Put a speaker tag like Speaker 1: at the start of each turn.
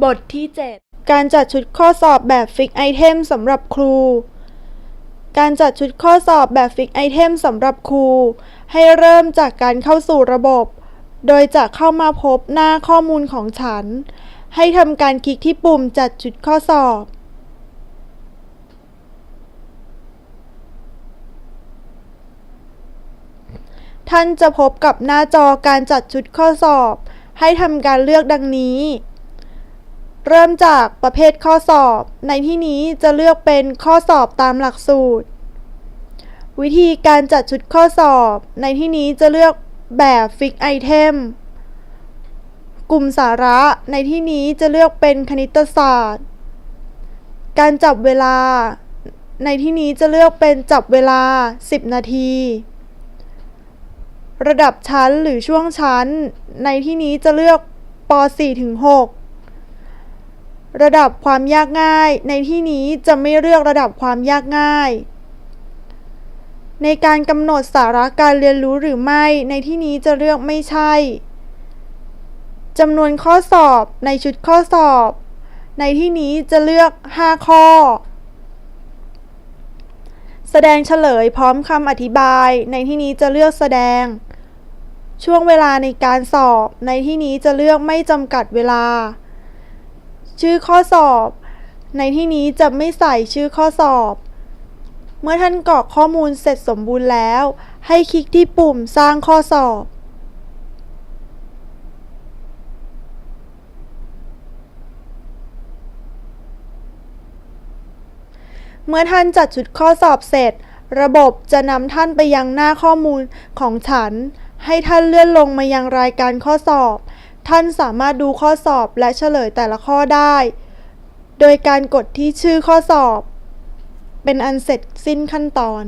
Speaker 1: บทที่ 7 การจัดชุดข้อสอบแบบฟิกไอเทมสำหรับครู การจัดชุดข้อสอบแบบฟิกไอเทมสำหรับครู ให้เริ่มจากการเข้าสู่ระบบ โดยจะเข้ามาพบหน้าข้อมูลของฉัน ให้ทำการคลิกที่ปุ่มจัดชุดข้อสอบท่านจะพบกับหน้าจอการจัดชุดข้อสอบ ให้ทำการเลือกดังนี้ เริ่มจากประเภทข้อสอบ ในที่นี้จะเลือกเป็นข้อสอบตามหลักสูตร วิธีการจัดชุดข้อสอบ ในที่นี้จะเลือกแบบฟิกไอเทม กลุ่มสาระ ในที่นี้จะเลือกเป็นคณิตศาสตร์ การจับเวลา ในที่นี้จะเลือกเป็นจับเวลา 10 นาที ระดับชั้นหรือช่วงชั้น ในที่นี้จะเลือกป .4 ถึง 6 ระดับความยากง่าย ในที่นี้จะไม่เลือกระดับความยากง่าย ในการกำหนดสาระการเรียนรู้หรือไม่ ในที่นี้จะเลือกไม่ใช่จำนวนข้อสอบในชุดข้อสอบ ในที่นี้จะเลือก 5 ข้อ แสดงเฉลยพร้อมคำอธิบาย ในที่นี้จะเลือกแสดง ช่วงเวลาในการสอบ ในที่นี้จะเลือกไม่จำกัดเวลา ชื่อข้อสอบ ในที่นี้จะไม่ใส่ชื่อข้อสอบ เมื่อท่านกรอกข้อมูลเสร็จสมบูรณ์แล้ว ให้คลิกที่ปุ่มสร้างข้อสอบเมื่อท่านจัดชุดข้อสอบเสร็จ ระบบจะนำท่านไปยังหน้าข้อมูลของฉัน ให้ท่านเลื่อนลงมายังรายการข้อสอบ ท่านสามารถดูข้อสอบและเฉลยแต่ละข้อได้ โดยการกดที่ชื่อข้อสอบ เป็นอันเสร็จสิ้นขั้นตอน